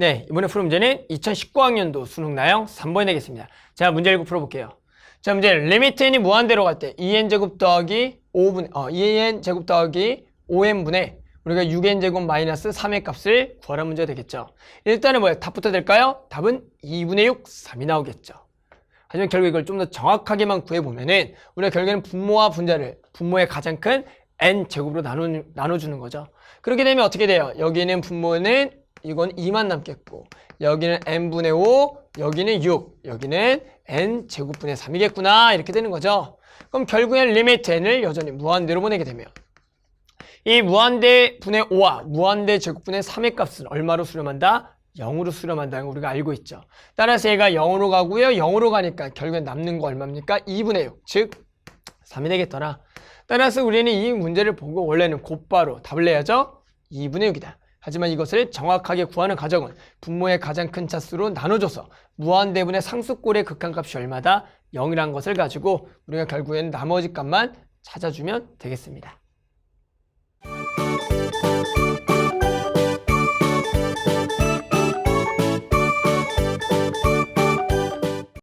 네, 이번에 풀 문제는 2019학년도 수능 나형 3번이 되겠습니다. 자, 문제 읽고 풀어볼게요. 자, 문제 리미트 n이 무한대로 갈 때 2n제곱 더하기 5분, 어, 2n제곱 더하기 5n분의 우리가 6n제곱 마이너스 3의 값을 구하라는 문제가 되겠죠. 일단은 뭐예요? 답부터 될까요? 답은 2분의 6, 3이 나오겠죠. 하지만 결국 이걸 좀 더 정확하게만 구해보면은 우리가 결국에는 분모와 분자를 분모의 가장 큰 n제곱으로 나누, 나눠주는 거죠. 그렇게 되면 어떻게 돼요? 여기는 분모는 이건 2만 남겠고 여기는 n분의 5, 여기는 6, 여기는 n제곱분의 3이겠구나 이렇게 되는 거죠. 그럼 결국엔 리미트 n을 여전히 무한대로 보내게 되면 이 무한대 분의 5와 무한대 제곱분의 3의 값은 얼마로 수렴한다? 0으로 수렴한다는 거 우리가 알고 있죠. 따라서 얘가 0으로 가고요. 0으로 가니까 결국엔 남는 거 얼마입니까? 2분의 6, 즉 3이 되겠더라. 따라서 우리는 이 문제를 보고 원래는 곧바로 답을 내야죠. 2분의 6이다. 하지만 이것을 정확하게 구하는 과정은 분모의 가장 큰 차수로 나눠줘서 무한대분의 상수꼴의 극한값이 얼마다? 0이란 것을 가지고 우리가 결국에는 나머지 값만 찾아주면 되겠습니다.